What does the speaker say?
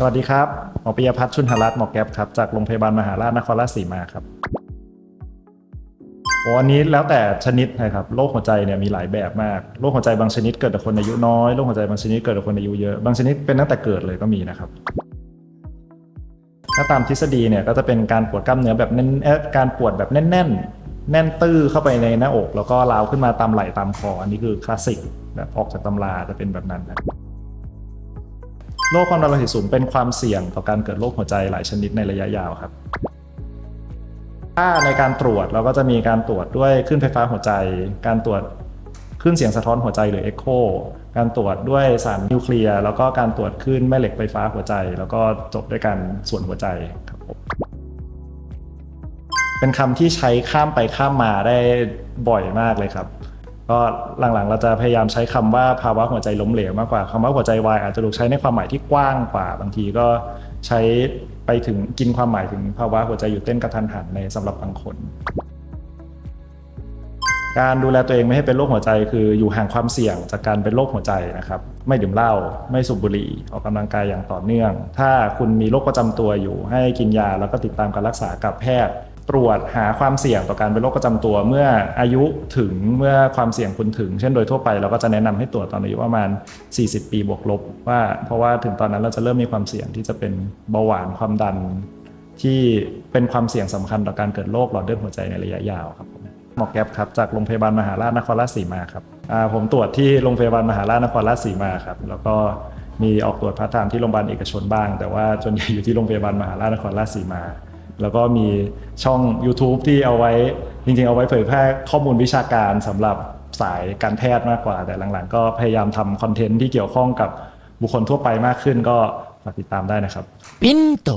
สวัสดีครับหมอปิยพัฒน์ชุนหรัตน์หมอแก๊ปครับจากโรงพยาบาลมหาราชนครราชสีมาครับโอ้อันนี้แล้วแต่ชนิดนะครับโรคหัวใจเนี่ยมีหลายแบบมากโรคหัวใจบางชนิดเกิดกับคนอายุน้อยโรคหัวใจบางชนิดเกิดกับคนอายุเยอะบางชนิดเป็นตั้งแต่เกิดเลยก็มีนะครับ ถ้าตามทฤษฎีเนี่ยก็จะเป็นการปวดกล้ามเนื้อแบบแน่นเอการปวดแบบแน่นๆแน่นตื้อเข้าไปในหน้าอก แล้วก็ลาวขึ้นมาตามไหล่ตามคออันนี้คือคลาสสิกแบบออกจากตำราจะเป็นแบบนั้นนะ โรคความดันโลหิตสูงเป็นความเสี่ยงต่อการเกิดโรคหัวใจหลายชนิดในระยะยาวครับ ถ้าในการตรวจเราก็จะมีการตรวจด้วยคลื่นไฟฟ้าหัวใจ การตรวจคลื่นเสียงสะท้อนหัวใจหรือเอ็กโคการตรวจด้วยสารนิวเคลียร์แล้วก็การตรวจคลื่นแม่เหล็กไฟฟ้าหัวใจ แล้วก็จบด้วยการส่วนหัวใจครับเป็นคำที่ใช้ข้ามไปข้ามมาได้บ่อยมากเลยครับ ก็หลังๆ เราจะพยายามใช้คำว่าภาวะหัวใจล้มเหลวมากกว่าคำว่าหัวใจวายอาจจะถูกใช้ในความหมายที่กว้างกว่า บางทีก็ใช้ไปถึงกินความหมายถึงภาวะหัวใจหยุดเต้นกระทันหันในสำหรับบางคน การดูแลตัวเองไม่ให้เป็นโรคหัวใจ คืออยู่ห่างความเสี่ยงจากการเป็นโรคหัวใจนะครับ ไม่ดื่มเหล้าไม่สูบบุหรี่ออกกำลังกายอย่างต่อเนื่อง ถ้าคุณมีโรคประจำตัวอยู่ ให้กินยาแล้วก็ติดตามการรักษากับแพทย์ ตรวจหาความเสี่ยงต่อการเป็นโรคประจำตัว เมื่ออายุถึงเมื่อความเสี่ยงคุณถึง เช่นโดยทั่วไปเราก็จะแนะนำให้ตรวจตอนอายุประมาณ 40 ปีบวกลบว่า เพราะว่าถึงตอนนั้นเราจะเริ่มมีความเสี่ยงที่จะเป็นเบาหวานความดัน ที่เป็นความเสี่ยงสำคัญต่อการเกิดโรคหลอดเลือดหัวใจในระยะยาวครับหมอแก๊ปครับจากโรงพยาบาลมหาราชนครราชสีมาครับผมตรวจที่โรงพยาบาลมหาราชนครราชสีมาครับแล้วก็มีออกตรวจพาร์ทไทม์ที่โรงพยาบาลเอกชนบ้าง แต่ว่าส่วนใหญ่อยู่ที่โรงพยาบาลมหาราชนครราชสีมา แล้วก็มีช่อง YouTube ที่เอาไว้จริงๆ เอาไว้เผยแพร่ข้อมูลวิชาการสำหรับสายการแพทย์มากกว่า แต่หลังๆ ก็พยายามทำคอนเทนต์ที่เกี่ยวข้องกับบุคคลทั่วไปมากขึ้นก็ฝากติดตามได้นะครับ Pinto.